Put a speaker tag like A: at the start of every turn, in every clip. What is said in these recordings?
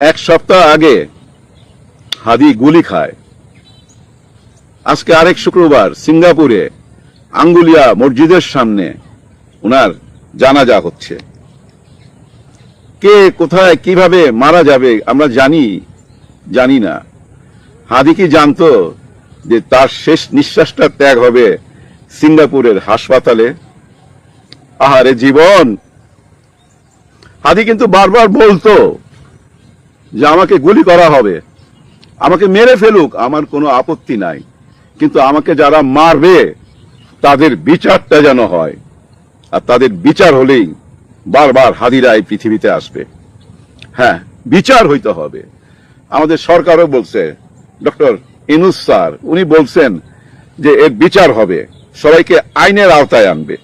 A: এক সপ্তাহ আগে হাদি গুলি খায়। আজকে আরেক শুক্রবার সিঙ্গাপুরে আঙ্গুলিয়া মসজিদের সামনে ওনার জানাজা হচ্ছে। কে কোথায় কীভাবে মারা যাবে আমরা জানি জানি না। হাদি কি জানতো যে তার শেষ নিঃশ্বাসটা ত্যাগ হবে সিঙ্গাপুরের হাসপাতালে? আহারে জীবন! হাদি কিন্তু বারবার বলতো যে আমাকে গুলি করা হবে। আমাকে মেরে ফেলুক, আমার কোনো আপত্তি নাই। কিন্তু আমাকে যারা মারবে, তাদের বিচারটা যেন হয়। আর তাদের বিচার হলেই বারবার হাদিরা এই পৃথিবীতে আসবে। হ্যাঁ বিচার হইতে হবে। আমাদের সরকারও বলছে, ডক্টর ইনুস স্যার, উনি বলছেন যে এর বিচার হবে, সবাইকে আইনের আওতায় আনবে।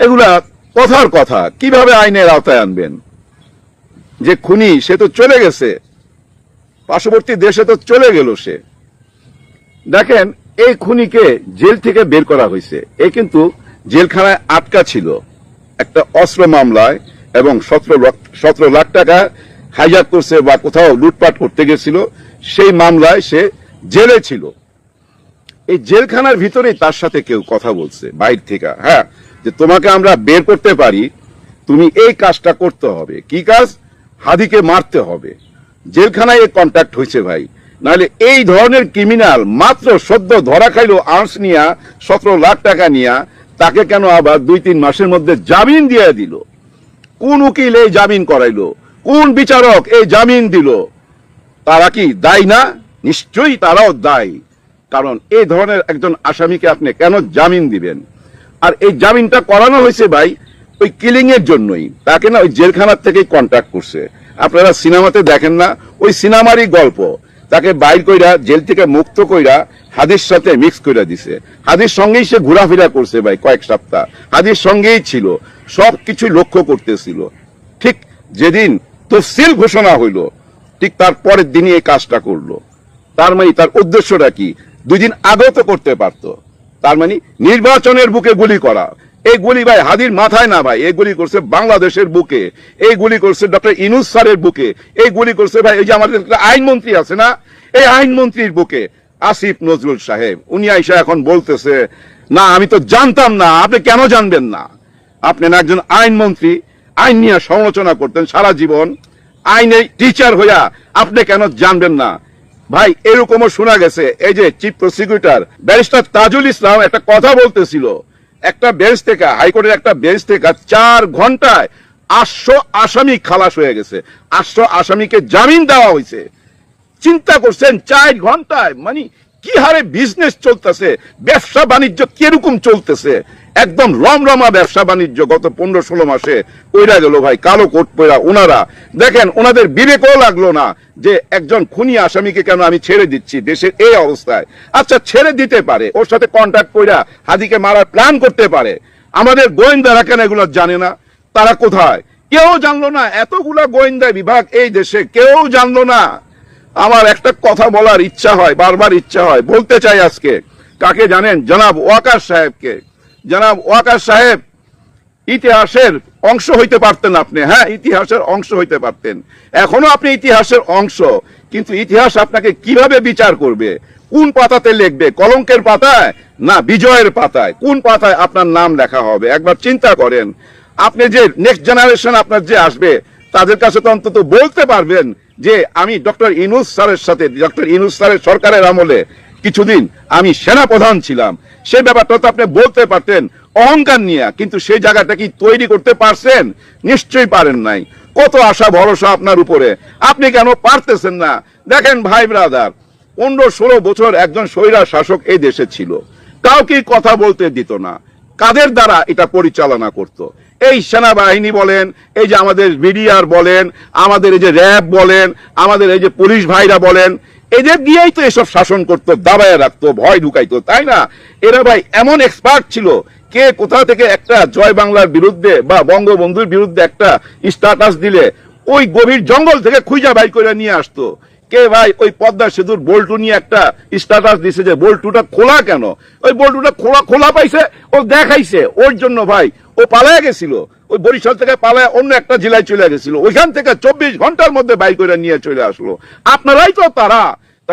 A: এগুলা কথার কথা, কীভাবে আইনের আওতায় আনবেন? যে খুনি, সে তো চলে গেছে। পার্শ্ববর্তী দেশে তো চলে গেল সে। দেখেন, এই খুনিকে জেল থেকে বের করা হয়েছে। এ কিন্তু জেলখানায় আটকা ছিল। একটা অস্ত্র মামলায় এবং সতেরো সতেরো লাখ টাকা হাইজাক করছে বা কোথাও লুটপাট করতে গেছিল, সেই মামলায় সে জেলে ছিল। এই জেলখানার ভিতরেই তার সাথে কেউ কথা বলছে, বাইর থেকে। হ্যাঁ যে তোমাকে আমরা বের করতে পারি, তুমি এই কাজটা করতে হবে। কি কাজ? হাদিকে মারতে হবে। জেলখানায় এ কন্ট্যাক্ট হয়েছে ভাই। নাহলে এই ধরনের ক্রিমিনাল মাত্র সদ্য ধরা খাইলো আর্স নিয়া, সতেরো লাখ টাকা নিয়া, তাকে কেন আবার দুই তিন মাসের মধ্যে জামিন দিয়ে দিল? কোন উকিল এই জামিন করাইলো? কোন বিচারক এই জামিন দিল? তারা কি দায়ী না? নিশ্চয়ই তারাও দায়ী। কারণ এই ধরনের একজন আসামিকে আপনি কেন জামিন দিবেন? আর এই জামিনটা করানো হয়েছে ভাই ওই কিলিং এর জন্যই। তাকে না ওই জেলখানার থেকেই কন্ট্যাক্ট করছে। আপনারা সিনেমাতে দেখেন না, ওই সিনেমারই গল্প। তাকে বাইর কইরা, জেল থেকে মুক্ত কইরা হাদির সাথে মিক্স কইরা দিছে। হাদির সঙ্গেই সে ঘোরাফেরা করছে ভাই, কয়েক সপ্তাহ। হাদির সঙ্গেই ছিল। সব কিছু লক্ষ্য করতেছিল। ঠিক যেদিন তফসিল ঘোষণা হইল, ঠিক তার পরের দিনই এই কাজটা করল। তার মানে তার উদ্দেশ্যটা কি? দুই দিন আগেও তো করতে পারতো। তার মানে নির্বাচনের বুকে গুলি করা। এই গুলি ভাই হাদির মাথায় না ভাই, এই গুলি করছে বাংলাদেশের বুকে, এই গুলি করছে ডক্টর ইনুস স্যারের বুকে, এই গুলি করছে ভাই, এই যে আমাদের আইনমন্ত্রী আছে না, এই আইনমন্ত্রীর বুকে। আসিফ নজরুল সাহেব, উনি আইসা এখন বলতেছে, না, আমি তো জানতাম না, আপনি কেন জানবেন না? আপনি না একজন আইনমন্ত্রী, আইন নিয়ে সমালোচনা করতেন সারা জীবন আইনে টিচার হইয়া আপনি কেন জানবেন না? ভাই, এরকমও শোনা গেছে, এই যে chief prosecutor barrister Tajul Islam একটা কথা বলতেছিল একটা বেঞ্চ থেকে হাইকোর্টের একটা বেঞ্চ থেকে চার ঘন্টায় আটশো আসামি খালাস হয়ে গেছে। আটশো আসামিকে জামিন দেওয়া হয়েছে। চিন্তা করছেন, চার ঘন্টায়? মানে কি হারে বিজনেস চলতেছে? ব্যবসা বাণিজ্য কীরকম চলতেছে? একদম রমরমা ব্যবসা বাণিজ্য গত পনেরো ষোলো মাসে ওইরা গেল ভাই, কালো কোট পয়রা ওনারা দেখেন ওনাদের বিবেকও লাগল না যে একজন খুনি আসামিকে কেন আমি ছেড়ে দিচ্ছি দেশের এই অবস্থায়। আচ্ছা ছেড়ে দিতে পারে, ওর সাথে কন্ট্যাক্ট কইরা হাদিকে মারার প্ল্যান করতে পারে। আমাদের গোয়েন্দারা কেন এগুলো জানে না? তারা কোথায়? কেউ জানলো না, এতগুলা গোয়েন্দা বিভাগ এই দেশে, কেউ জানলো না। আমার একটা কথা বলার ইচ্ছা হয়, বারবার ইচ্ছা হয়, বলতে চাই আজকে। কাকে জানেন? জনাব ওয়াকার সাহেবকে। জনাব ওয়াকার সাহেব, ইতিহাসের অংশ হইতে পারতেন আপনি। হ্যাঁ ইতিহাসের অংশ হইতে পারতেন। এখনও আপনি ইতিহাসের অংশ, কিন্তু ইতিহাস আপনাকে কীভাবে বিচার করবে? কোন পাতাতে লিখবে? কলঙ্কের পাতায় না বিজয়ের পাতায়? কোন পাতায় আপনার নাম লেখা হবে? একবার চিন্তা করেন। আপনি যে নেক্সট জেনারেশন আপনার যে আসবে, তাদের কাছে তো অন্তত বলতে পারবেন যে, আমি ডক্টর ইনুস স্যারের সাথে, ডক্টর ইনুস স্যারের সরকারের আমলে কিছুদিন আমি সেনা প্রধান ছিলাম। সেই ব্যাপারটা তো আপনি বলতে পারতেন, অহংকার নিয়ে, কিন্তু সেই জায়গাটা কি তৈরি করতে পারছেন? নিশ্চয়ই পারেন নাই। কত আশা, ভরসা আপনার উপরে। আপনি কেন পারতেছেন না? দেখেন ভাই ব্রাদার, পনেরো ষোলো বছর একজন স্বৈরা শাসক এই দেশে ছিল। কাউকে কথা বলতে দিত না। কাদের দ্বারা এটা পরিচালনা করত? এই সেনাবাহিনী বলেন, এই যে আমাদের বিডিআর বলেন, আমাদের এই যে র্যাব বলেন, আমাদের এই যে পুলিশ ভাইরা বলেন এদের দিয়েই তো এসব শাসন করতো দাবায় রাখতো, ভয় ঢুকাইতো, তাই না? এরা ভাই এমন এক্সপার্ট ছিল, কে কোথা থেকে একটা জয় বাংলার বিরুদ্ধে বা বঙ্গবন্ধুর বিরুদ্ধে একটা স্ট্যাটাস দিলে, ওই গভীর জঙ্গল থেকে খুঁজা বাই করে নিয়ে আসতো। কে ভাই ওই পদ্মা সেতুর বল্টু নিয়ে একটা স্ট্যাটাস দিছে যে বল্টুটা খোলা কেন? ওই বল্টুটা খোলা খোলা পাইছে, ও দেখাইছে। ওর জন্য ভাই, ও পালায় গেছিল। ওই বরিশাল থেকে পালায় অন্য একটা জেলায় চলে গেছিল। ওইখান থেকে চব্বিশ ঘণ্টার মধ্যে বাইক করে নিয়ে চলে আসলো। আপনারাই তো তারা।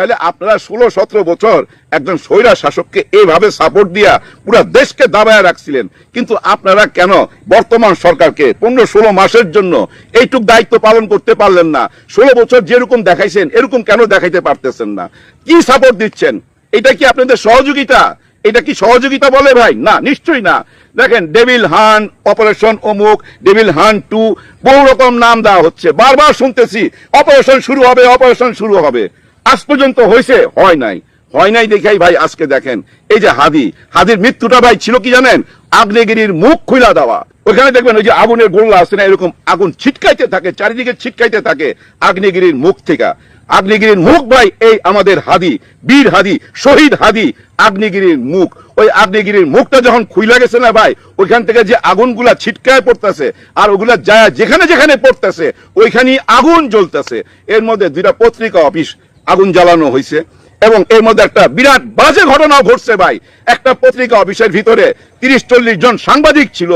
A: তাহলে আপনারা ষোলো, সতেরো বছর একজন স্বৈরা শাসককে এইভাবে সাপোর্ট দিয়া পুরা দেশকে দাবায় রাখছিলেন। কিন্তু আপনারা কেন বর্তমান সরকারকে পনেরো, ষোলো মাসের জন্য এইটুক দায়িত্ব পালন করতে পারলেন না? ষোলো বছর যেরকম দেখাইছেন, এরকম কেন দেখাইতে পারতেছেন না? কি সাপোর্ট দিচ্ছেন? এটা কি আপনাদের সহযোগিতা? এটা কি সহযোগিতা বলে ভাই? না, নিশ্চয়ই না। দেখেন, ডেভিল হান অপারেশন অমুক, ডেভিল হান টু বহু রকম নাম দেওয়া হচ্ছে। বারবার শুনতেছি, অপারেশন শুরু হবে, অপারেশন শুরু হবে। আজ পর্যন্ত হয়েছে হয় নাই। হয় নাই দেখাই ভাই আজকে দেখেন। এই যে হাদি, হাদির মৃত্যুটা ভাই ছিল কি জানেন? আগ্নেয়গিরির মুখ খুলা দেওয়া। ওখানে দেখবেন ওই যে আগুনের গোল্লা আছে না, এরকম আগুন ছিটকাইতে থাকে, চারিদিকে ছিটকাইতে থাকে আগ্নেয়গিরির মুখ থেকে। আগ্নেয়গিরির মুখ ভাই এই আমাদের হাদি, বীর হাদি, শহীদ হাদি, আগ্নেয়গিরির মুখ। ওই আগ্নেয়গিরির মুখটা যখন খুইলা গেছে না ভাই, ওইখান থেকে যে আগুনগুলা ছিটকায় পড়তেছে, আর ওগুলা যায় যেখানে যেখানে পড়তেছে ওইখানে আগুন জ্বলতেছে। এর মধ্যে দুইটা পত্রিকা অফিস আগুন জ্বালানো হয়েছে এবং এর মধ্যে একটা বিরাট বাজে ঘটনা ঘটছে ভাই। একটা পত্রিকা অফিসের ভিতরে তিরিশ, চল্লিশ জন সাংবাদিক ছিল।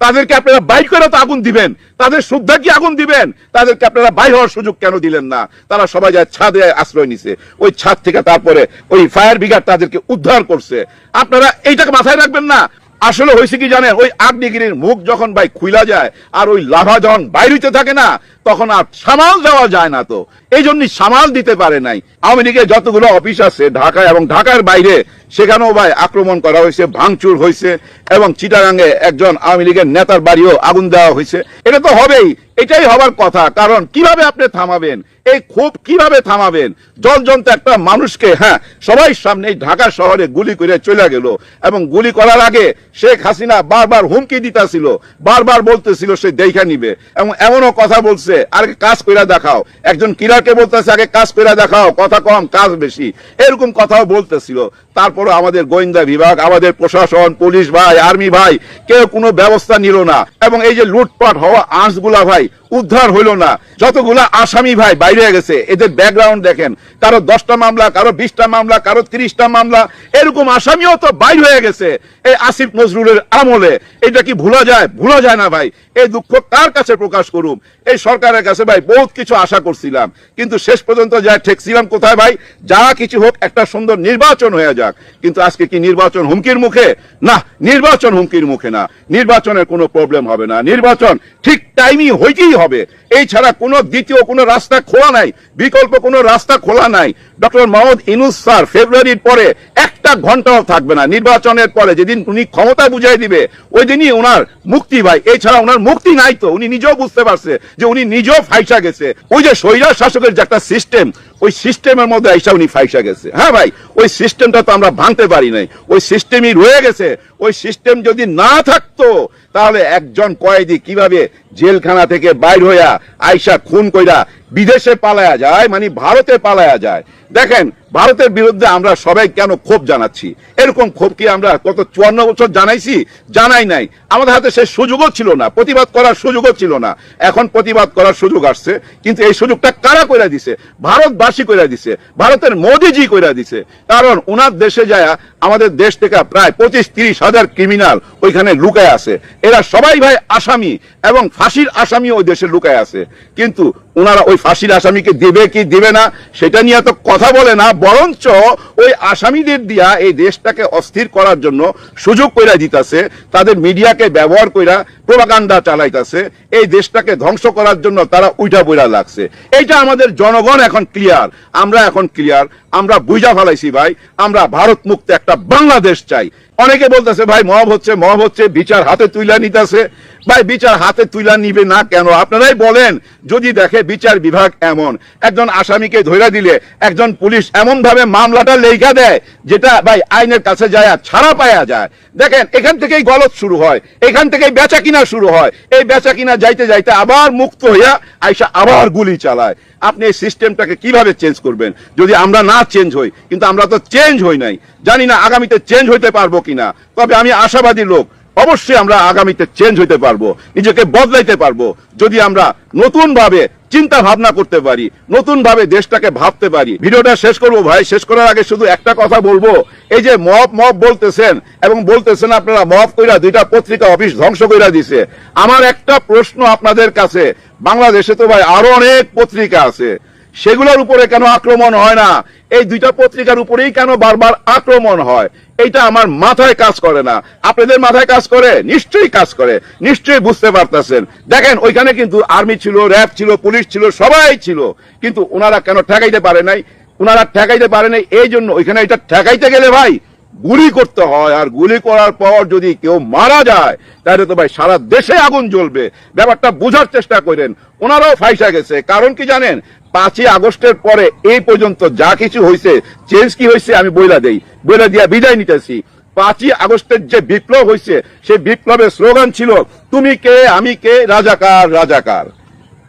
A: তাদেরকে আপনারা বাইর করে তো আগুন দিবেন। তাদের শুদ্ধা কি আগুন দিবেন? তাদেরকে আপনারা বাইর হওয়ার সুযোগ কেন দিলেন না? তারা সবাই যায় ছাদে আশ্রয় নিছে। ওই ছাদ থেকে তারপরে ওই ফায়ার ব্রিগেড তাদেরকে উদ্ধার করছে। আপনারা এইটাকে মাথায় রাখবেন না। আসলে হয়েছে কি জানেন? ওই আগ্নেয়গিরির মুখ যখন ভাই খুইলা যায় আর ওই লাভা যখন বাইরিতে থাকে না, তখন আর সামাল দেওয়া যায় না তো। এই জন্য সামাল দিতে পারে নাই। আওয়ামী লীগের যতগুলো অফিস আছে ঢাকায় এবং ঢাকার বাইরে, সেখানেও ভাই আক্রমণ করা হয়েছে, ভাঙচুর হয়েছে এবং চিটাগাঙ্গে একজন আওয়ামী লীগের নেতার বাড়িও আগুন দেওয়া হয়েছে। এটা তো হবেই, এটাই হবার কথা। কারণ কীভাবে আপনি থামাবেন? এই ক্ষোভ কীভাবে থামাবেন? জলজন্ত একটা মানুষকে হ্যাঁ সবাই সামনে ঢাকা শহরে গুলি করে চলে গেল এবং গুলি করার আগে শেখ হাসিনা বারবার হুমকি দিতাছিল, বারবার বলতেছিল সে দেখা নিবে এবং এমনও কথা বলছে আর কাজ কইরা দেখাও, একজন কিরারকে বলতেছে আগে কাজ পেরা দেখাও কথা কম কাজ বেশি। এরকম কথাও বলতেছিল। তারপরে আমাদের গোয়েন্দা বিভাগ, আমাদের প্রশাসন, পুলিশ ভাই, আর্মি ভাই, কেউ কোনো ব্যবস্থা নিল না। এবং এই যে লুটপাট হওয়া আঁশগুলা ভাই, উদ্ধার হইল না। যতগুলা আসামি ভাই বাইরে গেছে, এদের ব্যাকগ্রাউন্ড দেখেন। কারও দশটা মামলা, কারও বিশটা মামলা, কারও তিরিশটা মামলা, এরকম আসামিও তো বাইর হয়ে গেছে এই আসিফ নজরুলের আমলে। এটা কি ভুলা যায়? ভুলা যায় না ভাই। এই দুঃখ কার কাছে প্রকাশ করুম? এই সরকারের কাছে ভাই বহুত কিছু আশা করছিলাম। কিন্তু শেষ পর্যন্ত যা ঠেকছিলাম কোথায় ভাই? যা কিছু হোক একটা সুন্দর নির্বাচন হয়ে যাক, কিন্তু আজকে কি নির্বাচন হুমকির মুখে? না, নির্বাচন হুমকির মুখে না। নির্বাচনের কোনো প্রবলেম হবে না। নির্বাচন ঠিক টাইমই হইতেই হবে। এই ছাড়া কোনো দ্বিতীয় কোনো রাস্তা খোলা নাই। বিকল্প কোনো রাস্তা খোলা নাই। ডক্টর মোহাম্মদ ইনুস স্যার, ফেব্রুয়ারির পরে একটা ঘন্টাও থাকবে না। নির্বাচনের পরে যেদিন উনি ক্ষমতা বুঝাই দিবে ওই দিনই ওনার মুক্তি ভাই। এছাড়া ওনার মুক্তি নাই তো। উনি নিজেও বুঝতে পারছে যে উনি নিজেও ফাইসা গেছে। ওই যে স্বৈরাজ শাসকের যে একটা সিস্টেম ওই সিস্টেমের মধ্যে আইসা উনি ফাইসা গেছে। হ্যাঁ ভাই, ওই সিস্টেমটা তো আমরা ভাঙতে পারি নাই। ওই সিস্টেমই রয়ে গেছে। ওই সিস্টেম যদি না থাকতো তাহলে একজন কয়েদি কীভাবে জেলখানা থেকে বাইর হইয়া আইসা খুন কইরা বিদেশে পালায়া যায় মানে ভারতে পালায়া যায়? দেখেন, ভারতের বিরুদ্ধে আমরা সবাই কেন ক্ষোভ জানাচ্ছি? এরকম ক্ষোভ কি আমরা কত চুয়ান্ন বছর জানাইছি? জানাই নাই। আমাদের হাতে সে সুযোগও ছিল না, প্রতিবাদ করার সুযোগও ছিল না। এখন প্রতিবাদ করার সুযোগ আসছে, কিন্তু এই সুযোগটা কারা কইরা দিছে? ভারতবাসী কইরা দিছে, ভারতের মোদিজি কইরা দিছে। কারণ ওনার দেশে যায় আমাদের দেশ থেকে প্রায় পঁচিশ, তিরিশ হাজার ক্রিমিনাল ওইখানে লুকায় আছে। এরা সবাই ভাই আসামি এবং ফাঁসির আসামি ওই দেশে লুকায় আছে। কিন্তু ওনারা ওই ফাঁসির আসামিকে দেবে কি দেবে না, সেটা নিয়ে তো কথা বলে না, বরঞ্চ ওই আসামিদের দিয়া এই দেশটাকে অস্থির করার জন্য সুযোগ কইরা দিতেছে, তাদের মিডিয়াকে ব্যবহার কইরা প্রভাকাণ্ডা চালাইতেছে, এই দেশটাকে ধ্বংস করার জন্য তারা উইটা বইরা লাগছে। এইটা আমাদের জনগণ এখন ক্লিয়ার আমরা এখন ক্লিয়ার আমরা বুঝা ফেলাইছি ভাই, আমরা ভারত মুক্ত একটা বাংলাদেশ চাই। অনেকে বলতেছে, ভাই মহব হচ্ছে মহব হচ্ছে, বিচার হাতে তুইলা নিতেছে। ভাই, বিচার হাতে তুইলা নিবে না কেন? আপনারাই বলেন, যদি দেখে বিচার বিভাগ এমন, একজন আসামিকে ধইরা দিলে, একজন পুলিশ এমন ভাবে মামলাটা লেখা দেয়, যেটা, ভাই, আইনের কাছে যায় আর ছাড়া পায়া যায়। দেখেন, এখান থেকেই গলত শুরু হয়, এখান থেকেই বেচা কিনা শুরু হয়। এই বেচা কিনা যাইতে যাইতে আবার মুক্ত হইয়া আইসা আবার গুলি চালায়। আপনি এই সিস্টেমটাকে কীভাবে চেঞ্জ করবেন? যদি আমরা না চেঞ্জ হই, কিন্তু আমরা তো চেঞ্জ হই নাই। জানি না আগামীতে চেঞ্জ হইতে পারব কিনা, তবে আমি আশাবাদী লোক। অবশ্যই আমরা আগামীতে চেঞ্জ হইতে পারব, নিজেকে বদলাইতে পারব। যদি আমরা নতুন ভাবে চিন্তা ভাবনা করতে পারি নতুন ভাবে দেশটাকে ভাবতে পারি। ভিডিওটা শেষ করব ভাই, শেষ করার আগে শুধু একটা কথা বলব। এই যে মব মব বলতেছেন, এবং বলতেছেন আপনারা মব কইরা দুইটা পত্রিকা অফিস ধ্বংস কইরা দিছে। আমার একটা প্রশ্ন আপনাদের কাছে, বাংলাদেশে তো ভাই আরও অনেক পত্রিকা আছে। সেগুলোর উপরে কেন আক্রমণ হয় না? এই দুইটা পত্রিকার উপরেই কেন বারবার আক্রমণ হয়? এইটা আমার মাথায় কাজ করে না। আপনাদের মাথায় কাজ করে? নিশ্চয়ই কাজ করে। নিশ্চয়ই বুঝতে পারতেছেন। দেখেন, ওইখানে কিন্তু আর্মি ছিল, র্যাব ছিল, পুলিশ ছিল, সবাই ছিল। কিন্তু ওনারা কেন ঠেকাইতে পারে নাই? ওনারা ঠেকাইতে পারে নাই এই জন্য ওইখানে এটা ঠেকাইতে গেলে ভাই গুলি করতে হয় আর গুলি করার পর যদি কেউ মারা যায়, তাহলে তো ভাই সারা দেশে আগুন জ্বলবে। ব্যাপারটা বোঝার চেষ্টা করেন, ওনারাও ফাইসা গেছে। কারণ কি জানেন, পাঁচই আগস্টের পরে এই পর্যন্ত যা কিছু হয়েছে চেঞ্জ কি হয়েছে আমি বইলা দেই, বইলা দিয়া বিদায় নিতেছি। পাঁচই আগস্টের যে বিপ্লব হয়েছে সেই বিপ্লবের স্লোগান ছিল, তুমি কে, আমি কে, রাজাকার রাজাকার।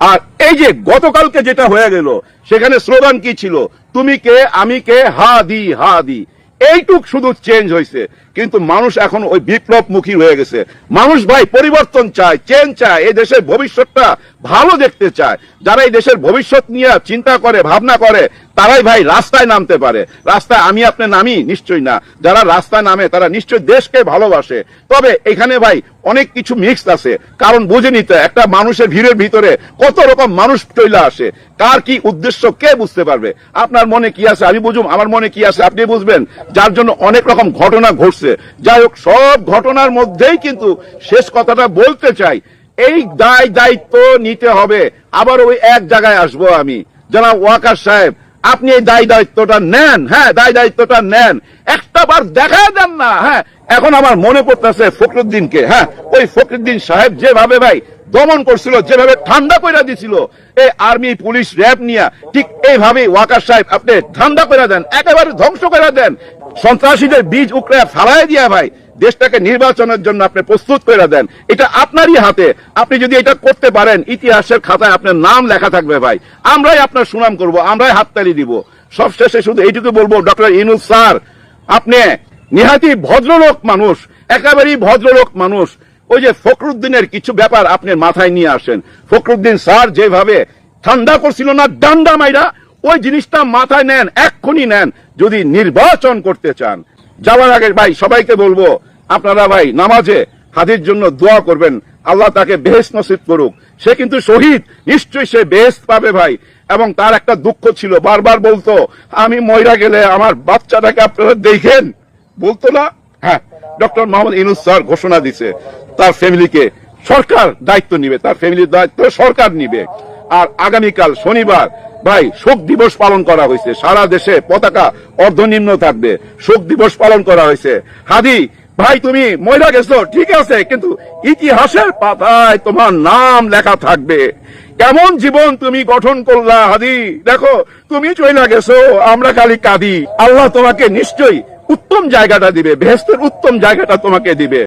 A: আর এই যে গতকালকে যেটা হয়ে গেল, সেখানে স্লোগান কি ছিল, তুমি কে, আমি কে হা দি হা দি এইটুক শুধু চেঞ্জ হয়েছে কিন্তু মানুষ এখন ওই বিপ্লব মুখী হয়ে গেছে। মানুষ ভাই, পরিবর্তন চায় চেঞ্জ চায়। এই দেশের ভবিষ্যৎটা ভালো দেখতে চায়। যারা এই দেশের ভবিষ্যৎ নিয়ে চিন্তা করে, ভাবনা করে, তারাই ভাই রাস্তায় নামতে পারে। রাস্তায় আমি আপনি নামি, নিশ্চয়ই না। যারা রাস্তায় নামে, তারা নিশ্চয়ই দেশকে ভালোবাসে। তবে এখানে ভাই অনেক কিছু মিক্স আছে। কারণ বুঝে নিতে একটা মানুষের ভিড়ের ভিতরে কত রকম মানুষ চলে আসে। কার কি উদ্দেশ্য, কে বুঝতে পারবে? আপনার মনে কি আছে? আমি বুঝুম, আমার মনে কি আছে? আপনি বুঝবেন। যার জন্য অনেক রকম ঘটনা ঘটছে। যাই হোক, সব ঘটনার মধ্যেই কিন্তু শেষ কথাটা বলতে চাই। এই দায় দায়িত্ব নিতে হবে। আবার ওই এক জায়গায় আসব আমি। যারা ওয়াকার সাহেব আপনি এই দায় দায়িত্বটা নেন হ্যাঁ দায় দায়িত্বটা নেন। একটা বার দেখা দেন না হ্যাঁ। এখন আমার মনে পড়তেছে ফখরুদ্দিনকে হ্যাঁ। ওই ফখরুদ্দিন সাহেব যেভাবে ভাই দমন করছিল, যেভাবে ঠান্ডা করে দিছিল এই আর্মি, পুলিশ, র্যাব নিয়ে, ঠিক এইভাবে ওয়াকার সাহেব আপনি ঠান্ডা করে দেন, একেবারে ধ্বংস করে দেন। সন্ত্রাসীদের বীজ উকড়ে ফালাই দিয়া ভাই দেশটাকে নির্বাচনের জন্য আপনি প্রস্তুত করে দেন। এটা আপনারই হাতে। আপনি যদি এটা করতে পারেন, ইতিহাসের খাতায় আপনার নাম লেখা থাকবে ভাই। আমরাই আপনার সুনাম করব, আমরাই হাততালি দিব। সবশেষে শুধু এইটুকু বলব, ডক্টর ইনুস স্যার, আপনি নিহাতি ভদ্রলোক মানুষ, একেবারেই ভদ্রলোক মানুষ। ওই যে ফখরুদ্দিনের কিছু ব্যাপার আপনি মাথায় নিয়ে আসেন। ফখরুদ্দিন স্যার যেভাবে ঠান্ডা করছিল না, ডান্ডা মাইরা, ওই জিনিসটা মাথায় নেন, এক্ষুনি নেন। যদি নির্বাচন করতে চান যাওয়ার আগে ভাই, সবাইকে বলব, আপনারা ভাই, নামাজে হাদির জন্য দোয়া করবেন। আল্লাহ তাকে বেহেস নসিব করুক। সে কিন্তু শহীদ। নিশ্চয়ই সে বেহেস পাবে ভাই। এবং তার একটা দুঃখ ছিল, বারবার বলতো, আমি ময়রা গেলে আমার বাচ্চাটাকে আপনারা দেখেন। বলতো না? হ্যাঁ ডক্টর মোহাম্মদ ইনুস স্যার ঘোষণা দিছে, তার ফ্যামিলিকে সরকার দায়িত্ব নিবে, তার ফ্যামিলির দায়িত্ব সরকার নিবে। আর আগামীকাল শনিবার, ভাই, শোক দিবস পালন করা হয়েছে। সারা দেশে পতাকা অর্ধনিম্ন থাকবে। শোক দিবস পালন করা হয়েছে। হাদি, ভাই, তুমি মহিলা গেছো, ঠিক আছে, কিন্তু ইতিহাসের পাতায় তোমার নাম লেখা থাকবে। কেমন জীবন তুমি গঠন করলা, হাদি? দেখো, তুমি চইলা গেছো, আমরা খালি কাঁদি। আল্লাহ তোমাকে নিশ্চয়ই উত্তম জায়গাটা দিবে বেহেস্তের উত্তম জায়গাটা তোমাকে দিবে।